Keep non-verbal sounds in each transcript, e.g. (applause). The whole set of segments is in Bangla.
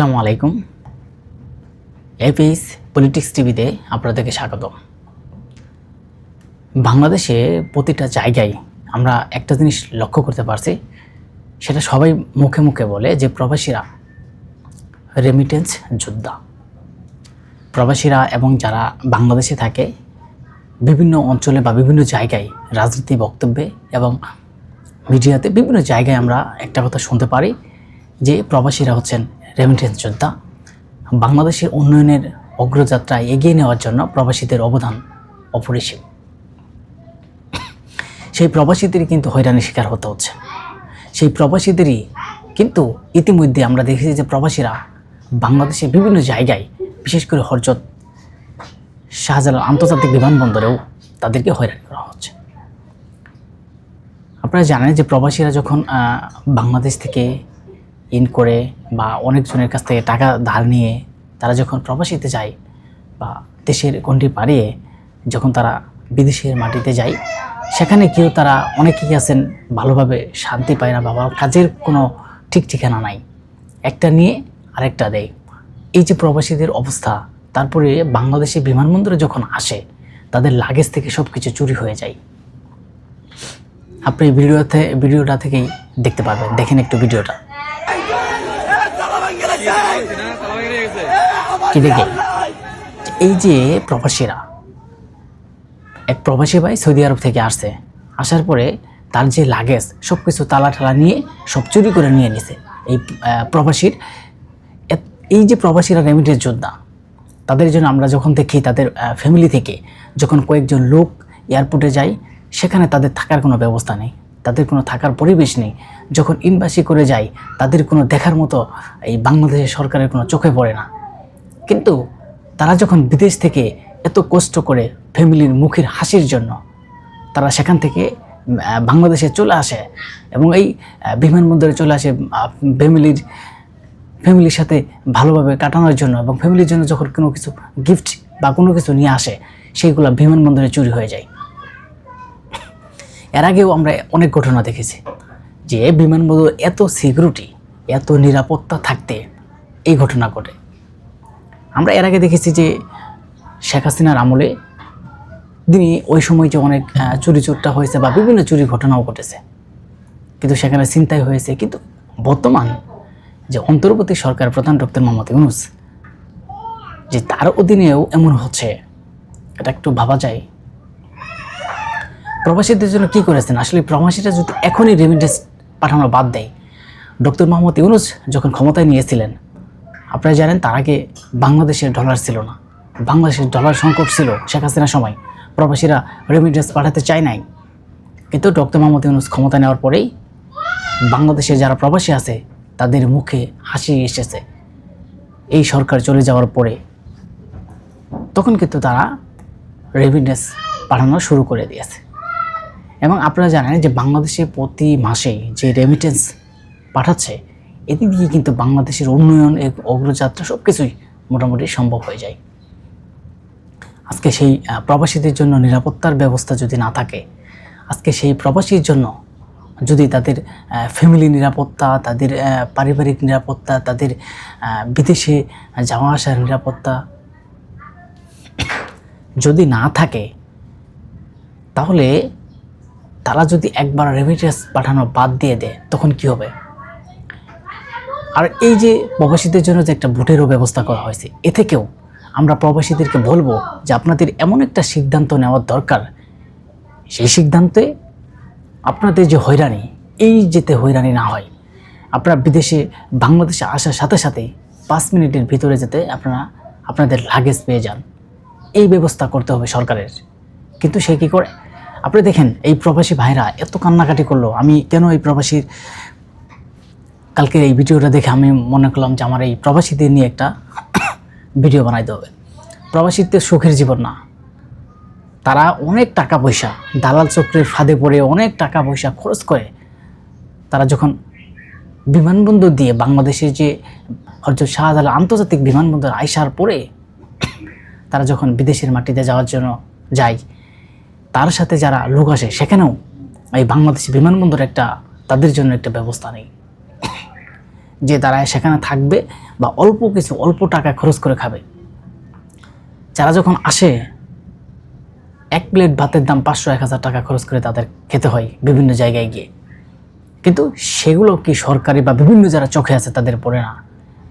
আসসালামু আলাইকুম। এপিএস পলিটিক্স টিভিতে আপনাদেরকে স্বাগত বাংলাদেশে প্রতিটা জায়গায় আমরা একটা জিনিস লক্ষ্য করতে পারছি, সেটা সবাই মুখে মুখে বলে যে প্রবাসীরা রেমিটেন্স যোদ্ধা। প্রবাসীরা এবং যারা বাংলাদেশে থাকে, বিভিন্ন অঞ্চলে বা বিভিন্ন জায়গায় রাজনীতি বক্তব্যে এবং মিডিয়াতে বিভিন্ন জায়গায় আমরা একটা কথা শুনতে পারি যে প্রবাসীরা হচ্ছেন রেমিটেন্স যোদ্ধা, বাংলাদেশের উন্নয়নের অগ্রযাত্রায় এগিয়ে নেওয়ার জন্য প্রবাসীদের অবদান অপরিসীম। সেই প্রবাসীদেরই কিন্তু হয়রানির শিকার হতে হচ্ছে। সেই প্রবাসীদেরই কিন্তু ইতিমধ্যে আমরা দেখেছি যে প্রবাসীরা বাংলাদেশের বিভিন্ন জায়গায়, বিশেষ করে হরজত, শাহজালাল আন্তর্জাতিক বিমানবন্দরেও তাদেরকে হয়রানি করা হচ্ছে। আপনারা জানেন যে প্রবাসীরা যখন বাংলাদেশ থেকে ইন করে বা অনেকজনের কাছ থেকে টাকা ধার নিয়ে তারা যখন প্রবাসীতে যায় বা দেশের গণ্ডি পাড়িয়ে যখন তারা বিদেশের মাটিতে যায়, সেখানে কেউ তারা অনেকেই আছেন ভালোভাবে শান্তি পায় না বা কাজের কোনো ঠিক ঠিকানা নাই। একটা নিয়ে আরেকটা দেয়। এই যে প্রবাসীদের অবস্থা, তারপরে বাংলাদেশে বিমানবন্দরে যখন আসে, তাদের লাগেজ থেকে সব কিছু চুরি হয়ে যায়। আপনি ভিডিওতে, ভিডিওটা থেকেই দেখতে পারবেন। দেখেন একটু ভিডিওটা। এই যে প্রবাসীরা, এক প্রবাসী ভাই সৌদি আরব থেকে আসছে। আসার পরে তার যে লাগেজ সব কিছু তালা ঠালা নিয়ে সব চুরি করে নিয়ে নিছে। এই প্রবাসীর এই যে প্রবাসীরা রেমিটেন্স যোদ্ধা, তাদের জন্য আমরা যখন দেখি তাদের ফ্যামিলি থেকে, যখন কয়েকজন লোক এয়ারপোর্টে যায়, সেখানে তাদের থাকার কোনো ব্যবস্থা নেই। তাদের কোনো থাকার পরিবেশ নেই। যখন ইনবাসি করে যায়, তাদের কোনো দেখার মতো এই বাংলাদেশের সরকারের কোনো চোখে পড়ে না। কিন্তু তারা যখন বিদেশ থেকে এত কষ্ট করে ফ্যামিলির মুখের হাসির জন্য তারা সেখান থেকে বাংলাদেশে চলে আসে এবং এই বিমানবন্দরে চলে আসে ফ্যামিলির ফ্যামিলির সাথে ভালোভাবে কাটানোর জন্য এবং ফ্যামিলির জন্য যখন কোনো কিছু গিফট বা কোনো কিছু নিয়ে আসে, সেইগুলো বিমানবন্দরে চুরি হয়ে যায়। এর আগেও আমরা অনেক ঘটনা দেখেছি যে বিমানবন্দর এত সিকিউরিটি এত নিরাপত্তা থাকতে এই ঘটনা ঘটে। আমরা এর আগে দেখেছি যে শেখ হাসিনার আমলে তিনি ওই সময় যে অনেক চুরি চোরটা হয়েছে বা বিভিন্ন চুরি ঘটনাও ঘটেছে। কিন্তু সেখানে চিন্তাই হয়েছে। কিন্তু বর্তমান যে অন্তর্বর্তী সরকার প্রধান ডক্টর মোহাম্মদ ইউনুস, যে তার অধীনেও এমন হচ্ছে, এটা একটু ভাবা যায়। প্রবাসীদের জন্য কি করেছেন? আসলে প্রবাসীরা যদি এখনই রেমিটেন্স পাঠানো বাদ দেয়, ডক্টর মোহাম্মদ ইউনুস যখন ক্ষমতায় নিয়েছিলেন আপনারা জানেন তার আগে বাংলাদেশের ডলার ছিল না। বাংলাদেশের ডলার সংকট ছিল শেখ হাসিনার সময়। প্রবাসীরা রেমিডেন্স পাঠাতে চায় নাই। কিন্তু ডক্টর মোহাম্মদ ইউনুস ক্ষমতা নেওয়ার পরেই বাংলাদেশে যারা প্রবাসী আছে, তাদের মুখে হাসি এসেছে। এই সরকার চলে যাওয়ার পরে তখন কিন্তু তারা রেমিডেন্স পাঠানো শুরু করে দিয়েছে। এবং আপনারা জানেন যে বাংলাদেশে প্রতি মাসেই যে রেমিটেন্স পাঠাচ্ছে এদিক দিয়ে কিন্তু বাংলাদেশের উন্নয়ন অগ্রযাত্রা সব কিছুই মোটামুটি সম্ভব হয়ে যায়। আজকে সেই প্রবাসীদের জন্য নিরাপত্তার ব্যবস্থা যদি না থাকে, আজকে সেই প্রবাসীর জন্য যদি তাদের ফ্যামিলি নিরাপত্তা, তাদের পারিবারিক নিরাপত্তা, তাদের বিদেশে যাওয়া আসার নিরাপত্তা যদি না থাকে, তাহলে তারা যদি একবার রেমিটেন্স পাঠানো বাদ দিয়ে দেয়, তখন কি হবে? আর এই যে প্রবাসীদের জন্য যে একটা ভোটেরও ব্যবস্থা করা হয়েছে, এ থেকেও আমরা প্রবাসীদেরকে বলব যে আপনাদের এমন একটা সিদ্ধান্ত নেওয়ার দরকার। সেই সিদ্ধান্তে আপনাদের যে হয়রানি, এই যেতে হয়রানি না হয়। আপনারা বিদেশে, বাংলাদেশে আসার সাথে সাথে পাঁচ মিনিটের ভিতরে যেতে আপনারা আপনাদের লাগেজ পেয়ে যান। এই ব্যবস্থা করতে হবে সরকারের। কিন্তু সে কী করে? আপনি দেখেন, এই প্রবাসী ভাইরা এত কান্নাকাটি করল। আমি কেন এই প্রবাসীর কালকে এই ভিডিওটা দেখে আমি মনে করলাম যে আমার এই প্রবাসীদের নিয়ে একটা (coughs) ভিডিও বানাইতে হবে। প্রবাসীদের সুখের জীবন না। তারা অনেক টাকা পয়সা, দালাল চক্রের ফাঁদে পড়ে অনেক টাকা পয়সা খরচ করে। তারা যখন বিমানবন্দর দিয়ে বাংলাদেশের যে হজরত শাহজালাল আন্তর্জাতিক বিমানবন্দর আইসার পরে (coughs) তারা যখন বিদেশের মাটিতে যাওয়ার জন্য যায়, তার সাথে যারা লোক আসে, সেখানেও এই বাংলাদেশ বিমানবন্দর একটা তাদের জন্য একটা ব্যবস্থা নেই। যে দাঁড়ায় সেখানে থাকবে বা অল্প কিছু, অল্প টাকা খরচ করে খাবে। যারা যখন আসে, এক প্লেট ভাতের দাম পাঁচশো, এক হাজার টাকা খরচ করে তাদের খেতে হয় বিভিন্ন জায়গায় গিয়ে। কিন্তু সেগুলো কি সরকারি বা বিভিন্ন যারা চোখে আছে তাদের পড়ে না।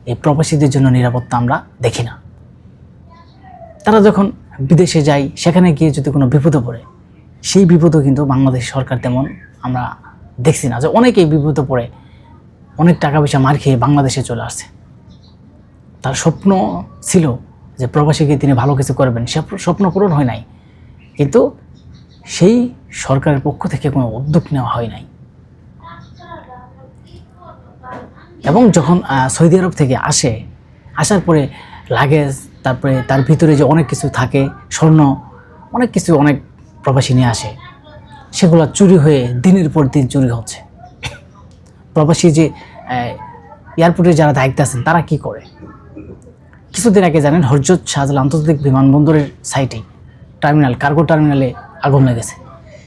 এই প্রবাসীদের জন্য নিরাপত্তা আমরা দেখি না। তারা যখন বিদেশে যায়, সেখানে গিয়ে যদি কোনো বিপদে পড়ে, সেই বিপদও কিন্তু বাংলাদেশ সরকার তেমন আমরা দেখছি না যে অনেকেই বিপদে পড়ে। অনেক টাকা পয়সা মার খেয়ে বাংলাদেশে চলে আসছে। তার স্বপ্ন ছিল যে প্রবাসীকে তিনি ভালো কিছু করবেন, সে স্বপ্ন পূরণ হয় নাই। কিন্তু সেই সরকারের পক্ষ থেকে কোনো উদ্যোগ নেওয়া হয় নাই। এবং যখন সৌদি আরব থেকে আসে, আসার পরে লাগেজ, তারপরে তার ভিতরে যে অনেক কিছু থাকে, স্বর্ণ, অনেক কিছু অনেক প্রবাসী নিয়ে আসে, সেগুলো চুরি হয়ে দিনের পর দিন চুরি হচ্ছে। প্রবাসী যে এয়ারপোর্টে যারা দায়িত্বে আছেন, তারা কি করে? কিছুদিন আগে জানেন, হরজত শাহজালাল আন্তর্জাতিক বিমানবন্দরের সাইটে টার্মিনাল কার্গো টার্মিনালে আগুন লেগেছে।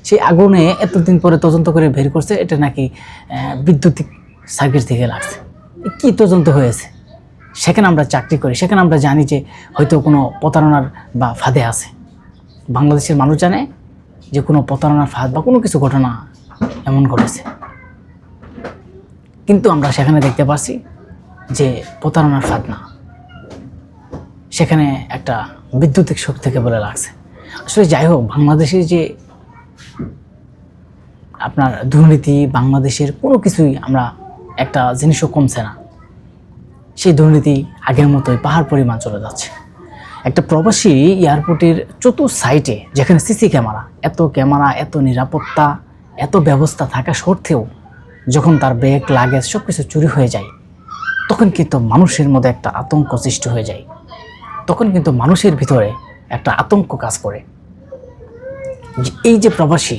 সেই আগুনে এতদিন পরে তদন্ত করে বের করছে, এটা নাকি বৈদ্যুতিক সার্কিট থেকে লাগছে। কি তদন্ত হয়েছে? সেখানে আমরা চাকরি করি, সেখানে আমরা জানি যে হয়তো কোনো প্রতারণার বা ফাঁদে আছে। বাংলাদেশের মানুষ জানে যে কোনো প্রতারণার ফাঁদ বা কোনো কিছু ঘটনা এমন ঘটেছে। কিন্তু আমরা সেখানে দেখতে পাচ্ছি যে প্রতারণার ফাঁদ না সেখানে একটা বিদ্যুতিক শোক থেকে বলে লাগছে। আসলে যাই হোক, বাংলাদেশের যে আপনার দুর্নীতি, বাংলাদেশের কোনো কিছুই আমরা একটা জিনিসও কমছে না। সেই দুর্নীতি আগের মতোই পাহাড় পরিমাণ চলে যাচ্ছে। একটা প্রবাসী এয়ারপোর্টের চতুর্থ সাইটে যেখানে সিসি ক্যামেরা, এত ক্যামেরা, এত নিরাপত্তা, এত ব্যবস্থা থাকা সত্ত্বেও যখন তার ব্যাগ, লাগেজ সব কিছু চুরি হয়ে যায়, তখন কিন্তু মানুষের মধ্যে একটা আতঙ্ক সৃষ্টি হয়ে যায়। তখন কিন্তু মানুষের ভিতরে একটা আতঙ্ক কাজ করে। এই যে প্রবাসী,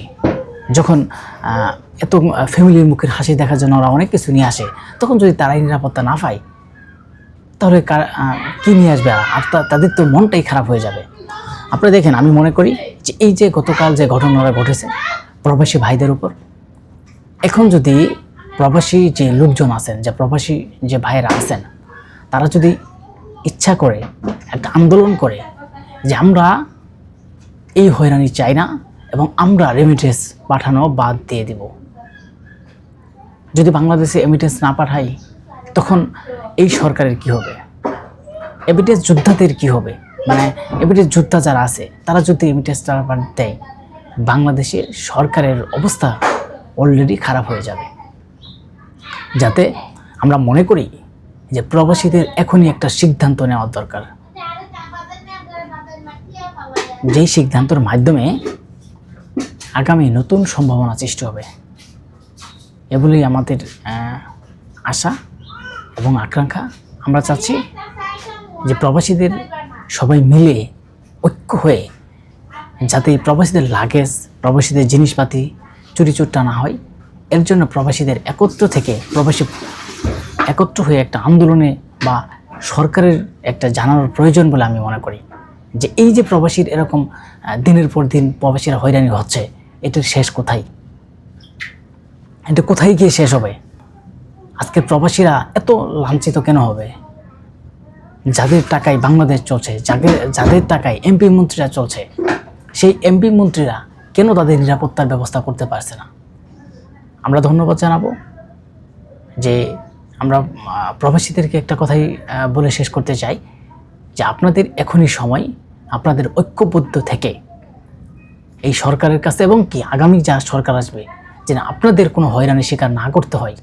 যখন এত ফ্যামিলির মুখের হাসি দেখার জন্য ওরা অনেক কিছু নিয়ে আসে, তখন যদি তারাই নিরাপত্তা না পায়, তাহলে কি নিয়ে আসবে আর? তাদের তো মনটাই খারাপ হয়ে যাবে। আপনারা দেখেন, আমি মনে করি যে এই যে গতকাল যে ঘটনাটা ঘটেছে, প্রবাসী ভাইদের উপর এখন যদি প্রবাসী যে লোকজন আছেন, যে প্রবাসী যে ভাইয়েরা আছেন, তারা যদি ইচ্ছা করে, একটা আন্দোলন করে যে আমরা এই হয়রানি চাই না এবং আমরা রেমিটেন্স পাঠানো বাদ দিয়ে দিব। যদি বাংলাদেশে এমিটেন্স না পাঠাই, তখন এই সরকারের কি হবে? এমিটেন্স যোদ্ধাদের কি হবে? মানে এমিটেন্স যোদ্ধা যারা আছে, তারা যদি এমিটেন্স টাকা দেয়, বাংলাদেশের সরকারের অবস্থা অলরেডি খারাপ হয়ে যাবে। যাতে আমরা মনে করি যে প্রবাসীদের এখনই একটা সিদ্ধান্ত নেওয়ার দরকার। যেই সিদ্ধান্তর মাধ্যমে আগামী নতুন সম্ভাবনা সৃষ্টি হবে। এগুলি আমাদের আশা এবং আকাঙ্ক্ষা। আমরা চাচ্ছি যে প্রবাসীদের সবাই মিলে ঐক্য হয়ে যাতে প্রবাসীদের লাগেজ প্রবাসীদের জিনিসপাতি চুরি চুরটা না হয়, এর জন্য প্রবাসীদের একত্র থেকে প্রবাসী একত্র হয়ে একটা আন্দোলনে বা সরকারের একটা জানানোর প্রয়োজন বলে আমি মনে করি। যে এই যে প্রবাসীর এরকম দিনের পর দিন প্রবাসীরা হয়রানি হচ্ছে এটার শেষ কোথায়? এটা কোথায় গিয়ে শেষ হবে? আজকে প্রবাসীরা এত লাঞ্ছিত কেন হবে? যাদের টাকায় বাংলাদেশ চলছে, যাদের যাদের টাকায় এমপি মন্ত্রীরা চলছে, সেই এমপি মন্ত্রীরা কেন তাদের নিরাপত্তার ব্যবস্থা করতে পারছে না? আমরা ধন্যবাদ জানাব যে আমরা প্রবাসীদেরকে একটা কথাই বলে শেষ করতে চাই যে আপনাদের এখনই সময়, আপনাদের ঐক্যবদ্ধ থেকে এই সরকারের কাছে এবং কি আগামী যা সরকার আসবে, যেন আপনাদের কোনো হয়রানির শিকার না করতে হয়।